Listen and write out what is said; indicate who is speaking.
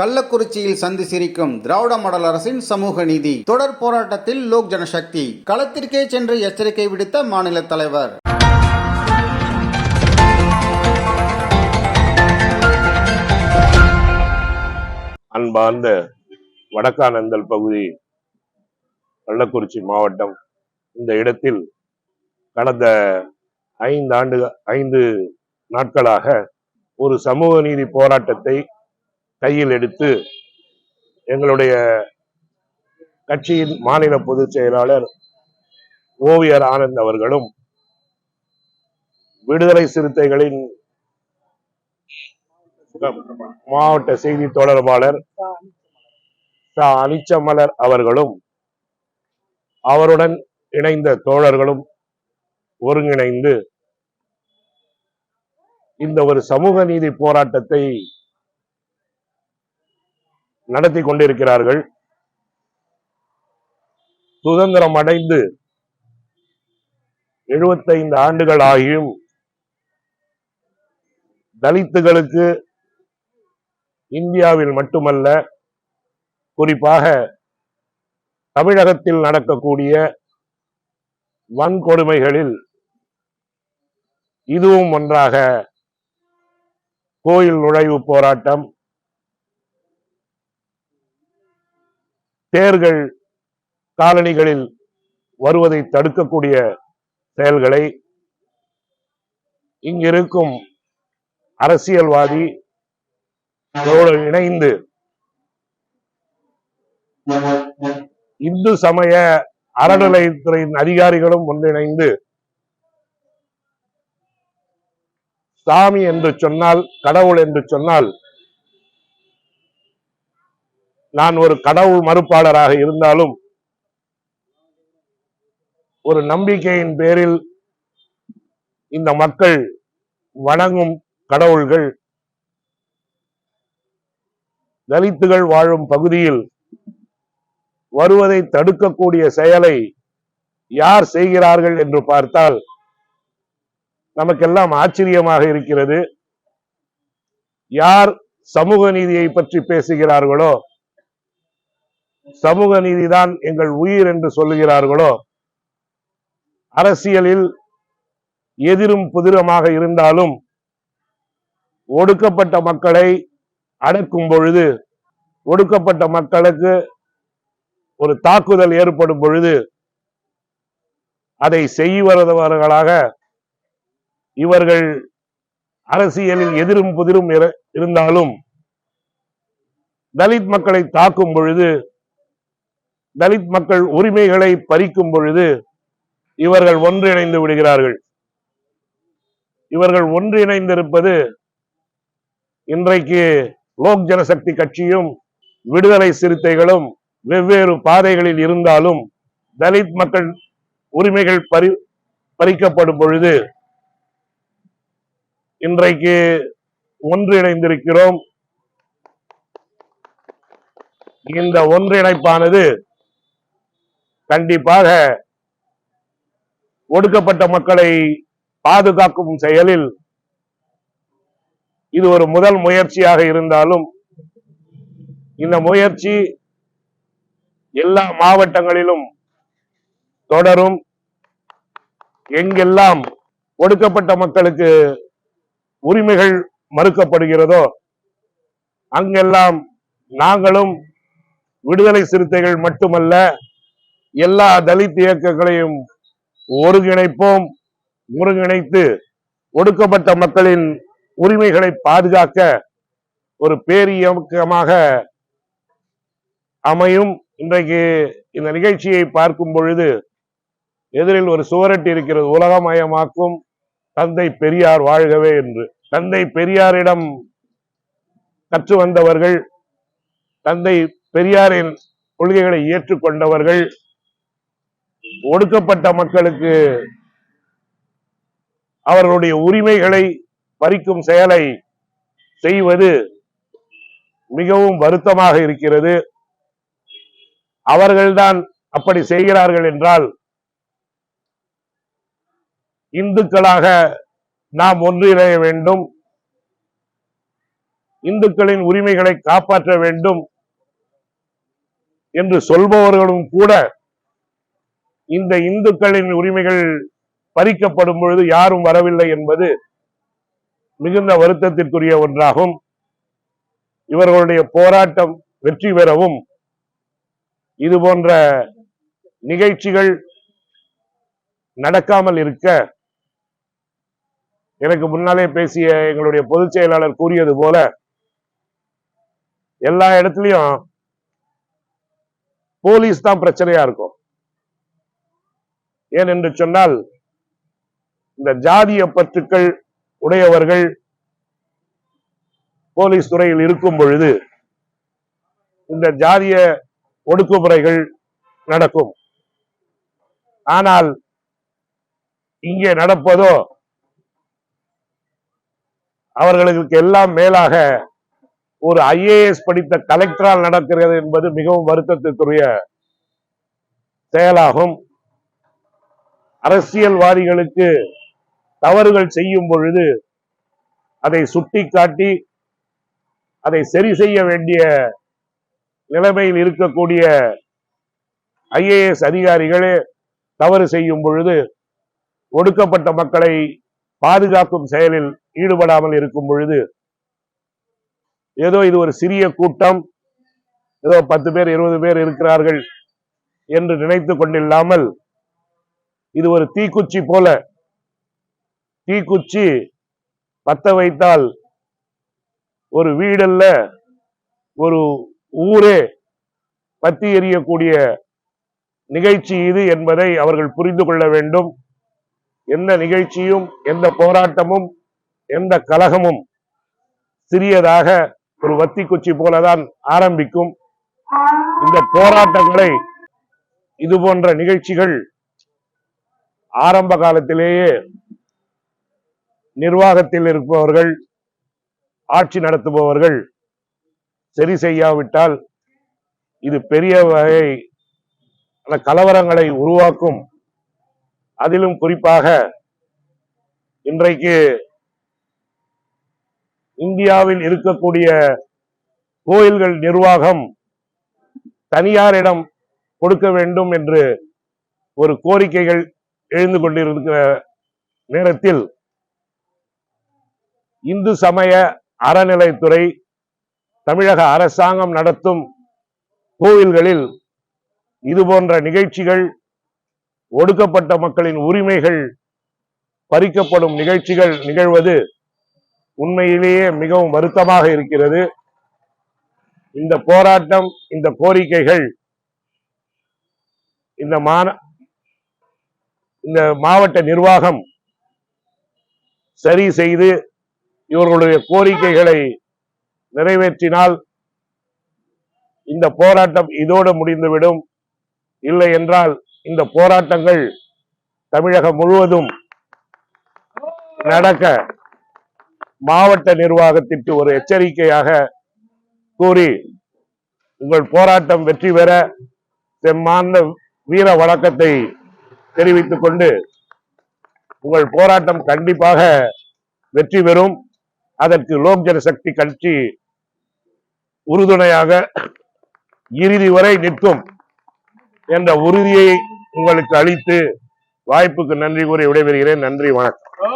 Speaker 1: கள்ளக்குறிச்சியில் சந்தி சிரிக்கும் திராவிட மாடல் அரசின் சமூக நீதி. தொடர் போராட்டத்தில் லோக் ஜனசக்தி. களத்திற்கே சென்று எச்சரிக்கை விடுத்த மாநில தலைவர்.
Speaker 2: அன்பார்ந்த வடக்கானந்தல் பகுதி கள்ளக்குறிச்சி மாவட்டம். இந்த இடத்தில் கடந்த ஐந்து ஆண்டு ஐந்து நாட்களாக ஒரு சமூக நீதி போராட்டத்தை கையில் எடுத்து எங்களுடைய கட்சியின் மாநில பொதுச் செயலாளர் ஓவியர் ஆனந்த் அவர்களும் விடுதலை சிறுத்தைகளின் மாவட்ட செய்தி தொடர்பாளர் அனிச்சமலர் அவர்களும் அவருடன் இணைந்த தோழர்களும் ஒருங்கிணைந்து இந்த ஒரு சமூக நீதி போராட்டத்தை நடத்தி கொண்டிருக்கிறார்கள். சுதந்திரம் அடைந்து எழுபத்தைந்து ஆண்டுகள் ஆகியும் தலித்துகளுக்கு இந்தியாவில் மட்டுமல்ல குறிப்பாக தமிழகத்தில் நடக்கக்கூடிய வன்கொடுமைகளில் இதுவும் ஒன்றாக கோயில் நுழைவு போராட்டம் தேர்கள் காலனிகளில் வருவதை தடுக்கக்கூடிய செயல்களை இங்கிருக்கும் அரசியல்வாதி இணைந்து இந்து சமய அறநிலையத்துறையின் அதிகாரிகளும் ஒன்றிணைந்து சாமி என்று சொன்னால் கடவுள் என்று சொன்னால் நான் ஒரு கடவுள் மறுப்பாளராக இருந்தாலும் ஒரு நம்பிக்கையின் பேரில் இந்த மக்கள் வணங்கும் கடவுள்கள் தலித்துகள் வாழும் பகுதியில் வருவதை தடுக்கக்கூடிய செயலை யார் செய்கிறார்கள் என்று பார்த்தால் நமக்கெல்லாம் ஆச்சரியமாக இருக்கிறது. யார் சமூக நீதியை பற்றி பேசுகிறார்களோ சமூக நீதிதான் எங்கள் உயிர் என்று சொல்லுகிறார்களோ? அரசியலில் எதிரும் புதிரமாக இருந்தாலும் ஒடுக்கப்பட்ட மக்களை அடக்கும் பொழுது ஒடுக்கப்பட்ட மக்களுக்கு ஒரு தாக்குதல் ஏற்படும் பொழுது அதை செய்வதவர்களாக இவர்கள் அரசியலில் எதிரும் புதிரும் இருந்தாலும் தலித் மக்களை தாக்கும் பொழுது தலித் மக்கள் உரிமைகளை பறிக்கும் பொழுது இவர்கள் ஒன்றிணைந்து விடுகிறார்கள். இவர்கள் ஒன்றிணைந்திருப்பது இன்றைக்கு லோக் ஜனசக்தி கட்சியும் விடுதலை சிறுத்தைகளும் வெவ்வேறு பாதைகளில் இருந்தாலும் தலித் மக்கள் உரிமைகள் பறி பறிக்கப்படும் பொழுது இன்றைக்கு ஒன்றிணைந்திருக்கிறோம். இந்த ஒன்றிணைப்பானது கண்டிப்பாக ஒடுக்கப்பட்ட மக்களை பாதுகாக்கும் செயலில் இது ஒரு முதல் முயற்சியாக இருந்தாலும் இந்த முயற்சி எல்லா மாவட்டங்களிலும் தொடரும். எங்கெல்லாம் ஒடுக்கப்பட்ட மக்களுக்கு உரிமைகள் மறுக்கப்படுகிறதோ அங்கெல்லாம் நாங்களும் விடுதலை சிறுத்தைகள் மட்டுமல்ல எல்லா தலித் இயக்கங்களையும் ஒருங்கிணைப்போம் ஒருங்கிணைத்து ஒடுக்கப்பட்ட மக்களின் உரிமைகளை பாதுகாக்க ஒரு பேரியக்கமாக அமையும். இன்றைக்கு இந்த நிகழ்ச்சியை பார்க்கும் பொழுது எதிரில் ஒரு சுவரட்டு இருக்கிறது. உலகமயமாக்கும் தந்தை பெரியார் வாழ்கவே என்று. தந்தை பெரியாரிடம் கற்று வந்தவர்கள் தந்தை பெரியாரின் கொள்கைகளை ஏற்றுக்கொண்டவர்கள் ஒடுக்கப்பட்ட மக்களுக்கு அவர்களுடைய உரிமைகளை பறிக்கும் செயலை செய்வது மிகவும் வருத்தமாக இருக்கிறது. அவர்கள்தான் அப்படி செய்கிறார்கள் என்றால் இந்துக்களாக நாம் ஒன்றிணைய வேண்டும். இந்துக்களின் உரிமைகளை காப்பாற்ற வேண்டும் என்று சொல்பவர்களும் கூட இந்த இந்துக்களின் உரிமைகள் பறிக்கப்படும் பொழுது யாரும் வரவில்லை என்பது மிகுந்த வருத்தத்திற்குரிய ஒன்றாகும். இவர்களுடைய போராட்டம் வெற்றி பெறவும் இது போன்ற நிகழ்ச்சிகள் நடக்காமல் இருக்க எனக்கு முன்னாலே பேசிய எங்களுடைய பொதுச் செயலாளர் கூறியது போல எல்லா இடத்துலயும் போலீஸ் தான் பிரச்சனையா இருக்கும். ஏன் என்று சொன்னால் இந்த ஜாதிய பற்றுக்கள் உடையவர்கள் போலீஸ் துறையில் இருக்கும் பொழுது இந்த ஜாதிய ஒடுக்குமுறைகள் நடக்கும். ஆனால் இங்கே நடப்பதோ அவர்களுக்கு எல்லாம் மேலாக ஒரு ஐஏஎஸ் படித்த கலெக்டரால் நடக்கிறது என்பது மிகவும் வருத்தத்திற்குரிய செயலாகும். அரசியல்வாதிகளுக்கு தவறுகள் செய்யும் பொழுது அதை சுட்டிக்காட்டி அதை சரி செய்ய வேண்டிய நிலைமையில் இருக்கக்கூடிய ஐஏஎஸ் அதிகாரிகளே தவறு செய்யும் பொழுது ஒடுக்கப்பட்ட மக்களை பாதுகாக்கும் செயலில் ஈடுபடாமல் இருக்கும் பொழுது ஏதோ இது ஒரு சிறிய கூட்டம் ஏதோ பத்து பேர் இருபது பேர் இருக்கிறார்கள் என்று நினைத்து கொண்டில்லாமல் இது ஒரு தீக்குச்சி போல. தீக்குச்சி பத்த வைத்தால் ஒரு வீடல்ல ஒரு ஊரே பத்தி எறியக்கூடிய நிகழ்ச்சி இது என்பதை அவர்கள் புரிந்து கொள்ள வேண்டும். எந்த நிகழ்ச்சியும் எந்த போராட்டமும் எந்த கலகமும் சிறியதாக ஒரு வத்தி குச்சி போலதான் ஆரம்பிக்கும். இந்த போராட்டங்களை இது போன்ற நிகழ்ச்சிகள் ஆரம்ப காலத்திலேயே நிர்வாகத்தில் இருப்பவர்கள் ஆட்சி நடத்துபவர்கள் சரி செய்யாவிட்டால் இது பெரிய வகை கலவரங்களை உருவாக்கும். அதிலும் குறிப்பாக இன்றைக்கு இந்தியாவில் இருக்கக்கூடிய கோயில்கள் நிர்வாகம் தனியாரிடம் கொடுக்க வேண்டும் என்று ஒரு கோரிக்கைகள் எழுந்து கொண்டிருக்கிற நேரத்தில் இந்து சமய அறநிலைத்துறை தமிழக அரசாங்கம் நடத்தும் கோவில்களில் இது போன்ற நிகழ்ச்சிகள் ஒடுக்கப்பட்ட மக்களின் உரிமைகள் பறிக்கப்படும் நிகழ்ச்சிகள் நிகழ்வது உண்மையிலேயே மிகவும் வருத்தமாக இருக்கிறது. இந்த போராட்டம் இந்த கோரிக்கைகள் இந்த மான இந்த மாவட்ட நிர்வாகம் சரி செய்து இவர்களுடைய கோரிக்கைகளை நிறைவேற்றினால் இந்த போராட்டம் இதோடு முடிந்துவிடும். இல்லை என்றால் இந்த போராட்டங்கள் தமிழகம் முழுவதும் நடக்க மாவட்ட நிர்வாகத்திற்கு ஒரு எச்சரிக்கையாக கூறி உங்கள் போராட்டம் வெற்றி பெற செம்மாந்த வீர வழக்கத்தை தெரிவித்துக் கொண்டு உங்கள் போராட்டம் கண்டிப்பாக வெற்றி பெறும். அதற்கு லோக் ஜனசக்தி கட்சி உறுதுணையாக இறுதி வரை நிற்கும் என்ற உறுதியை உங்களுக்கு அளித்து வாய்ப்புக்கு நன்றி கூறி விடைபெறுகிறேன். நன்றி வணக்கம்.